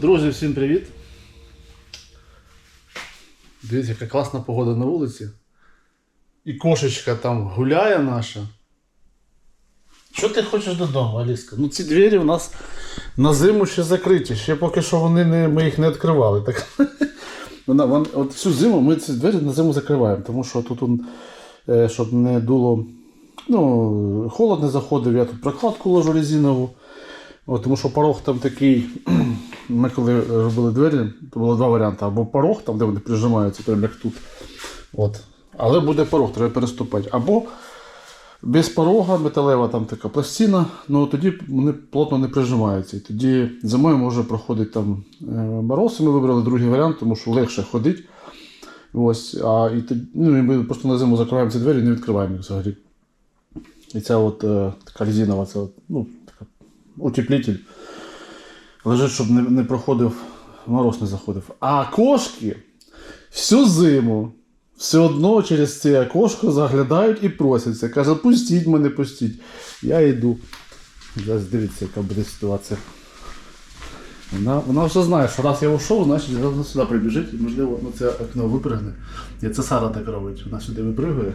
Друзі, всім привіт! Дивіться, яка класна погода на вулиці. І кошечка там гуляє наша. Що ти хочеш додому, Аліска? Ну ці двері у нас на зиму ще закриті. Ще поки що вони не, ми їх не відкривали. Так, вона, вон, от всю зиму ми ці двері на зиму закриваємо, тому що тут, е, щоб не дуло, ну, холод не заходив, я тут прокладку ложу резинову. От, тому що порог там такий. Ми коли робили двері, то було два варіанти. Або порог, там, де вони прижимаються, прямо як тут. От. Але буде порог, треба переступати. Або без порога металева там така пластина, ну тоді вони плотно не прижимаються. І тоді зимою може проходити там е, мороз, ми вибрали другий варіант, тому що легше ходить. Ось, а, і, тоді- ну, і ми просто на зиму закриваємо ці двері і не відкриваємо їх взагалі. І ця от е, така резинова, це от, ну, така, утеплитель лежить, щоб не, не проходив, мороз не заходив. А кошки всю зиму все одно через це окошко заглядають і просяться. Каже, пустіть мене, пустіть. Я йду. Зараз дивіться, яка буде ситуація. Вона, вона вже знає, що раз я ушов, значить вона сюди прибіжить і можливо ну, це окно випригне. І це Сара так робить. Вона сюди випригує.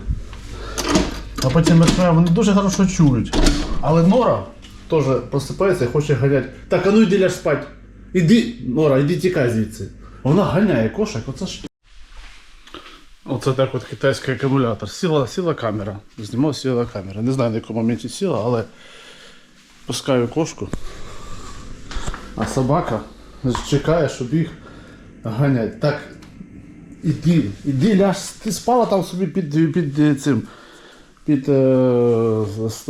А потім починає, вони дуже хорошо чують. Але Нора теж просипається і хоче ганяти. Так, а ну йди ляж спать. Іди, Нора, іди тікай звідси. Вона ганяє кошик, оце ж. Оце так от китайський акумулятор. Сіла, сіла камера. Знімав сіла камера. Не знаю на якому моменті сіла, але пускаю кошку. А собака чекає, щоб їх ганять. Так, іди, іди, ляж, ти спала там собі під, під цим під е,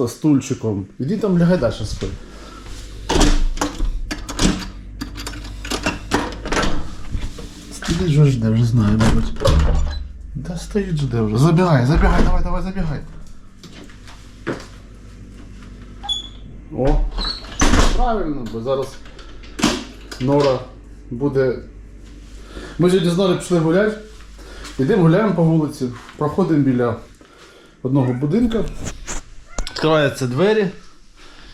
стульчиком. Іди там лягай далі спи. Стоїть вже жде, вже знаю, мабуть. Да стоїть жде вже. Забігай, забігай, давай, давай, забігай. О! Правильно, бо зараз Нора буде. Ми сьогодні з Норою пішли гуляти. Йдемо гуляємо по вулиці, проходимо біля одного будинка. Відкриваються двері.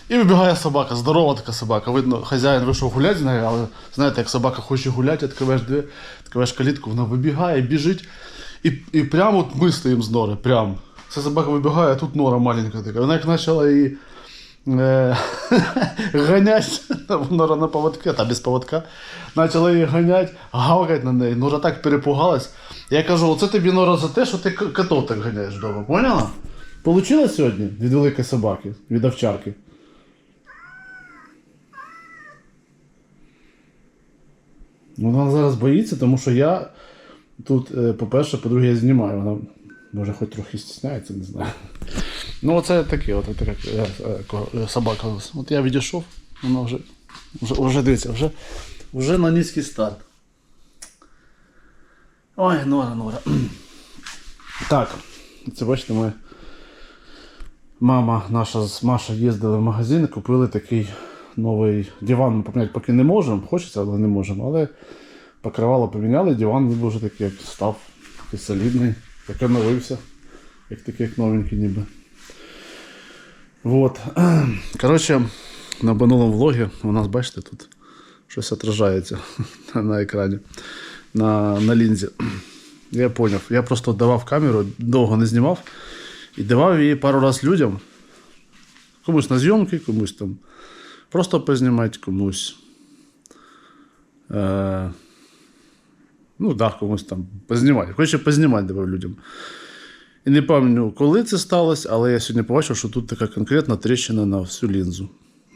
І вибігає собака, здорова така собака. Видно, хазяїн вийшов гуляти але знаєте, як собака хоче гуляти, відкриваєш двері, відкриваєш калітку, вона вибігає, біжить. І, і прямо от ми стоїмо з Нори, прямо. Ця собака вибігає, а тут Нора маленька така. Вона як почала її ганять, Нора на поводке, та без поводка. Почала її ганять, гавкать на неї. Нора так перепугалась. Я кажу, оце тобі Нора за те, що ти котов так ганяєш вдома. Поняла? Получила сьогодні від великої собаки, від овчарки. Вона зараз боїться, тому що я тут, е, по-перше, по-друге, я знімаю. Вона може хоч трохи стісняється, не знаю. Ну, оце таке, от така е, е, собака. От я відійшов, вона вже, вже, вже дивіться, вже, вже на низький старт. Ой, Нора, Нора. Так, це бачите, ми. Мама наша з Маша їздили в магазин і купили такий новий диван. Ми поміняти поки не можемо, хочеться, але не можемо. Але покривало поміняли, диван ніби вже такий як став, такий солідний, як оновився, як такий як новенький ніби. Вот. Коротше, на минулому влогі у нас, бачите, тут щось отражається на екрані, на, на лінзі. Я поняв. Я просто давав камеру, довго не знімав. І давав її пару раз людям. Комусь на зйомки, комусь там просто познімати, комусь. Е, ну, да, комусь там познімати. Хоче познімати давав людям. І не пам'ятаю, коли це сталося, але я сьогодні побачив, що тут така конкретна тріщина на всю лінзу.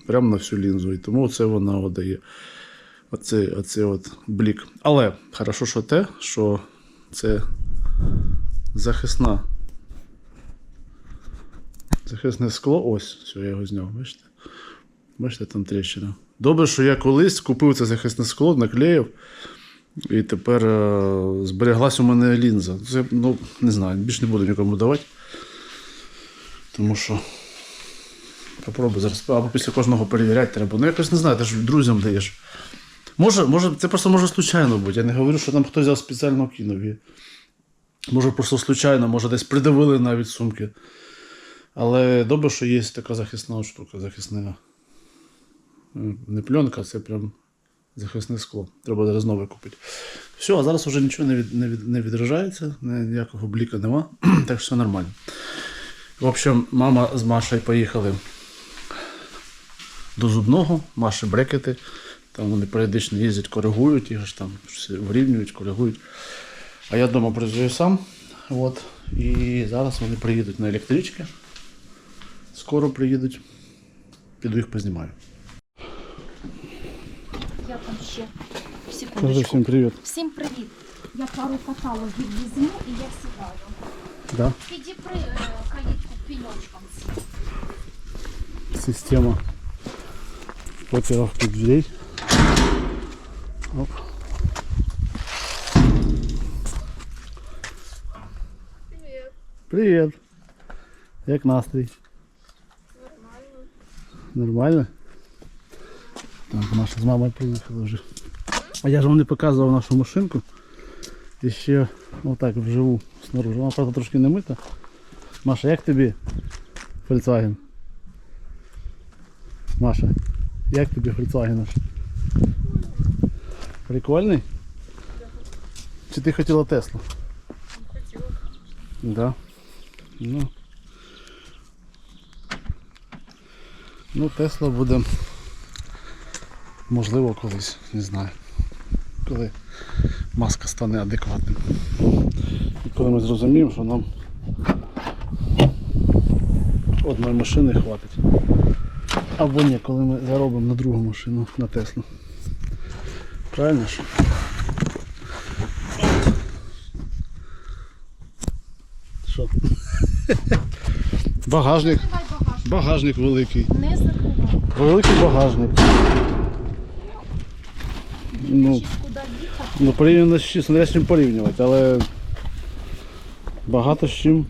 Прямо на всю лінзу. І тому це вона от дає оцей, оцей от блік. Але хорошо, що те, що це захисна Захисне скло, ось, все, я його зняв, бачите? Бачите, там тріщина. Добре, що я колись купив це захисне скло, наклеїв, і тепер е, збереглась у мене лінза. Це, ну, не знаю, більше не буду нікому давати. Тому що. Попробуй зараз. Або після кожного перевіряти треба. Ну, якось не знаю, ти ж друзям даєш. Може, може, це просто може случайно бути. Я не говорю, що там хтось взяв спеціально її. Може, просто случайно, може, десь придавили навіть сумки. Але добре, що є така захисна штука, захисна. Не пленка, це прям захисне скло. Треба зараз нове купити. Все, а зараз вже нічого не, від, не, від, не відражається, ніякого бліка нема, так що все нормально. В общем, мама з Машею поїхали до зубного, Маші брекети. Там вони періодично їздять, коригують, їх ж там вирівнюють, коригують. А я вдома працюю сам. От. І зараз вони приїдуть на електрички. Скоро приїдуть. Піду їх познімаю. Я там ще Кажи секундочку. всім привіт. Всім привіт. Я пару каталогів візьму і я сідаю. Да? Піді при е, калітку піньочком. Система потіровки дверей. Оп. Привет. Привіт. Як настрій? Нормально. Нормально? Так, наша з мамою приїхала вже. А я ж вам не показував нашу машинку. І ще отак вживу снаружи. Вона правда трошки не мита. Маша, як тобі Volkswagen? Маша, як тобі Volkswagen наш? Прикольний? Чи ти хотіла Теслу? Хотела. Да. Ну. Ну, Тесла буде. Можливо, колись, не знаю. Коли маска стане адекватним. І коли ми зрозуміємо, що нам одної машини хватить. Або ні, коли ми заробимо на другу машину, на Теслу. Правильно ж? Що? Багажник. Багажник великий. Не забувай. Великий багажник. Ну, ну порівняно з чим, з чим порівнювати, але багато з чим.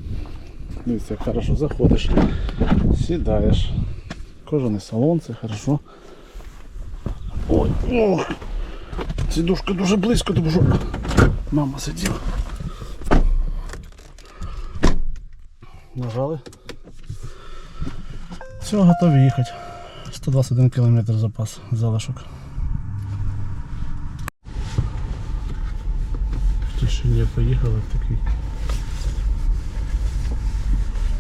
Дивіться, як хорошо заходиш, сідаєш. Кожаний салон, це хорошо. Ой, ох! Сідушка дуже близько, тому що мама сиділа. Нажали. Все, готові їхати. 121 км запас залишок. В тишині поїхали такий.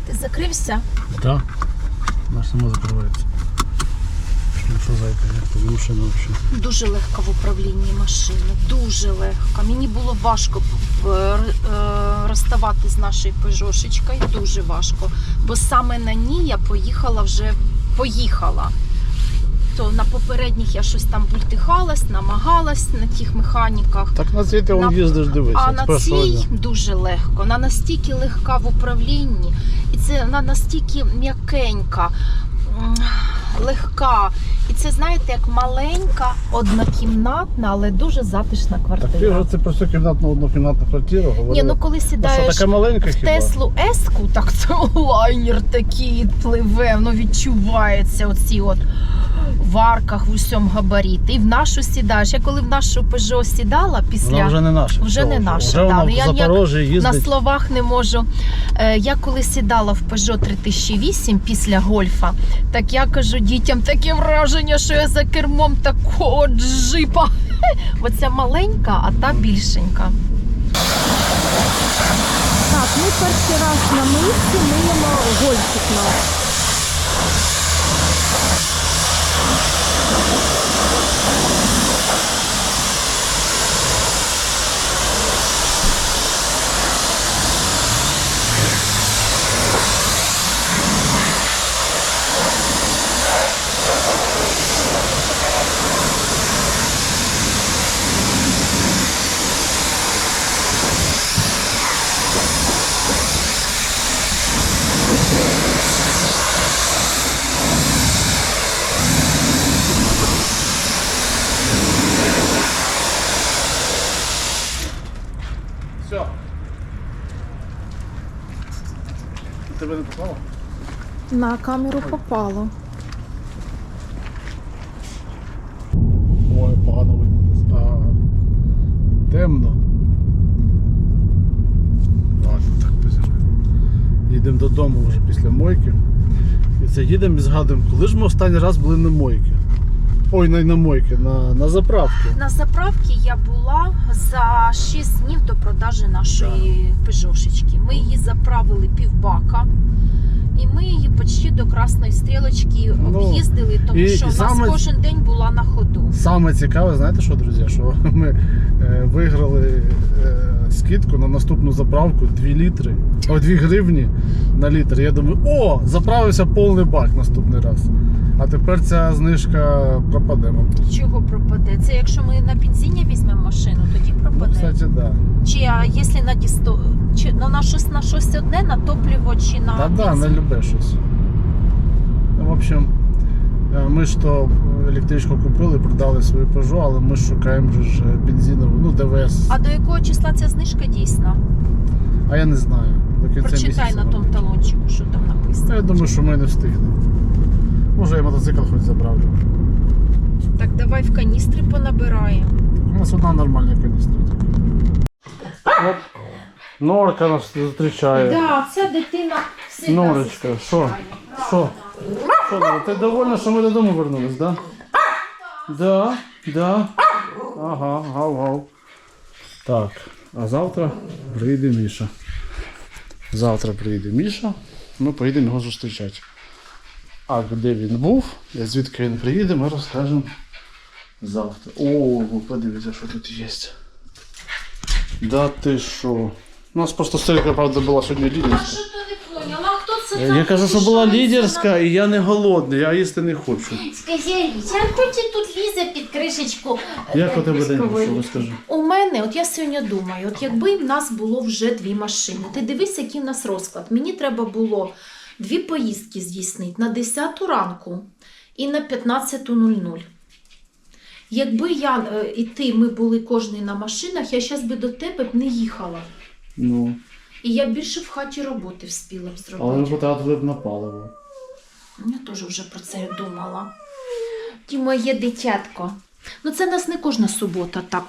Ти закрився? Да. Наш само закривається. Ну що зайка, як машина взагалі? Дуже легка в управлінні машини, дуже легка. Мені було важко е, розставати з нашою пежошечкою, дуже важко. Бо саме на ній я поїхала вже поїхала. То на попередніх я щось там бультихалась, намагалась на тих механіках. Так на цій ти На- он їздиш, дивися. А на цій дня. дуже легко. Вона настільки легка в управлінні, і це вона настільки м'якенька, легка. І це, знаєте, як маленька, однокімнатна, але дуже затишна Так ти квартира. вже це про цю кімнатну однокімнатну квартиру говорила. Ні, ну коли а що, сідаєш така маленька в? Теслу Еску, так це лайнер такий пливе, воно відчувається оці от в арках в усьому габаріти. І в нашу сідаєш. Я коли в нашу Peugeot сідала після. Вона вже не наша. Вже Все, не наша, Вже вона в я ніяк Запорожжі На словах не можу. Е, Я коли сідала в Peugeot 3008 після гольфа, так я кажу дітям таке враження, що я за кермом такого джипа. Оця маленька, а та більшенька. Так, ми перший раз на мисці миємо гольфик наш. Все. Тебе не попало? На камеру попало. Ой, погано видно. А, темно. Ладно, так позираю. Їдемо додому. вже після мойки. І це їдемо і згадуємо, коли ж ми останній раз були на мойці. Ой, не на мойки, на, на заправці. На заправці я була за 6 днів до продажі нашої пежошечки. Ми її заправили півбака. І ми її почти до красної стрілочки Ну, об'їздили, тому і- що і у нас саме- кожен день була на ходу. Саме цікаве, знаєте що, друзі, що ми е, виграли е, скидку на наступну заправку 2 літри, о, 2 гривні на літр. Я думаю, о, заправився повний бак наступний раз. А тепер ця знижка пропаде, мабуть. Чого пропаде? Це якщо ми на бензині візьмемо машину, тоді Ну, пропаде. кстати, да. Чи а якщо на дісто... чи ну, на щось на щось одне, на топливо чи на Та да, не бензин? щось. Ну, в общем, е, ми ж то електричку купили, продали свою Peugeot, але ми ж шукаємо же ж бензинову, ну ДВС. А до якого числа ця знижка дійсна? А я не знаю. До кінця Прочитай місяця. на тому талончику, що там написано. Я думаю, що ми не встигнемо. Може я мотоцикл хоч заправлю. Так давай в каністри понабираємо. У нас одна нормальна каністра. Оп. Норка нас зустрічає. Да, ця дитина всегда Норочка, що? зустрічає. Що? Що, Нора, ти довольна, що ми додому вернулись, да? Да, да. Ага, гав, гав. Так, а завтра прийде Міша. Завтра прийде Міша, ми поїдемо його зустрічати. А де він був, і звідки він приїде, ми розкажемо завтра. О, подивіться, що тут є. Да ти що? У нас просто стрілка, правда, була сьогодні А лідерська. що ти не поняла? Хто це Я, там я кажу, що була лідерська, і я не голодний, я їсти не хочу. Скажи, Аліся, а тут лізе під кришечку? Як е, у тебе день пішов, розкажи. У мене, от я сьогодні думаю, от якби в нас було вже дві машини, ти дивись, який в нас розклад. Мені треба було дві поїздки здійснити на 10 ранку і на 15.00. Якби я е, і ти, ми були кожний на машинах, я зараз би до тебе б не їхала. Ну, І я більше в хаті роботи вспіла б але ми зробити. потратили б на паливо. Я теж вже про це думала. Ті моє дитятко. Ну це нас не кожна субота так.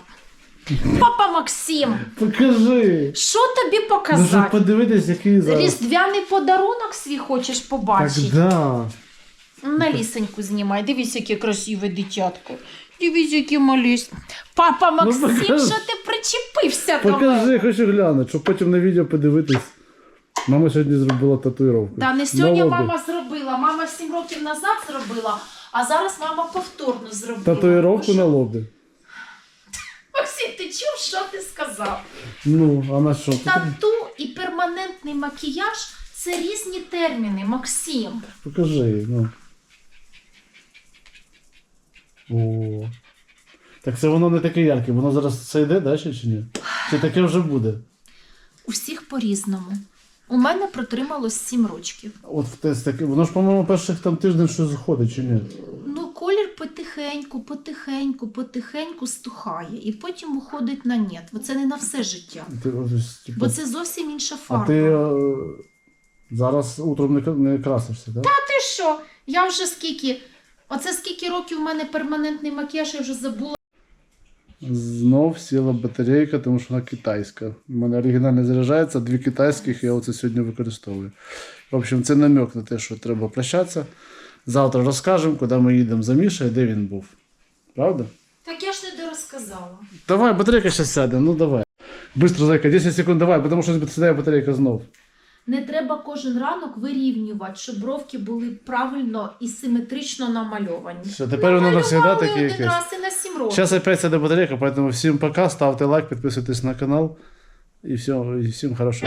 Папа Максим, Покажи! що тобі Ну, показати? подивитись, який зараз. Різдвяний подарунок свій хочеш Так, побачити? да. На лісеньку знімай. Дивись, яке красиве дитятко. Дивись, яке малість. Папа Максим, Ну, що ти причепився до мене? Покажи, хочу глянути, щоб потім на відео подивитись. Мама сьогодні зробила татуїровку. Да, не сьогодні Молоду. мама зробила. Мама 7 років назад зробила, а зараз мама повторно зробила. Татуїровку на лобі. Максим, ти чув, що ти сказав? Ну, а на що? Тату і перманентний макіяж це різні терміни, Максим. Покажи, ну. О. Так це воно не таке ярке, воно зараз це йде далі чи ні? Чи таке вже буде? У всіх по-різному. У мене протрималось 7 років. От в тест таке, воно ж, по-моєму, перших там тиждень щось заходить, чи ні? Ну, колір потихеньку, потихеньку, потихеньку стухає, і потім уходить на нет. Бо це не на все життя. Ти, ось, типу, Бо це зовсім інша а фарба. ти е, зараз утром не, не красишся, так? А ти що? Я вже скільки. Оце скільки років у мене перманентний макіяж, я вже забула. Знов сіла батарейка, тому що вона китайська. У мене оригінальне заряджається, дві китайських я оце сьогодні використовую. В общем, це намек на те, що треба прощатися. Завтра розкажемо, куди ми їдемо за Мішою, де він був. Правда? Так я ж не дорозказала. Давай, батарейка зараз сяде, ну давай. Быстро, зайка, 10 секунд давай, тому що сідає батарейка знов. Не треба кожен ранок вирівнювати, щоб бровки були правильно і симетрично намальовані. Все, тепер воно навсегда таке якесь. Раз і на 7 років. Сейчас опять эта батарейка, поэтому всем пока, ставьте лайк, підписуйтесь на канал. И все, и всем хорошо.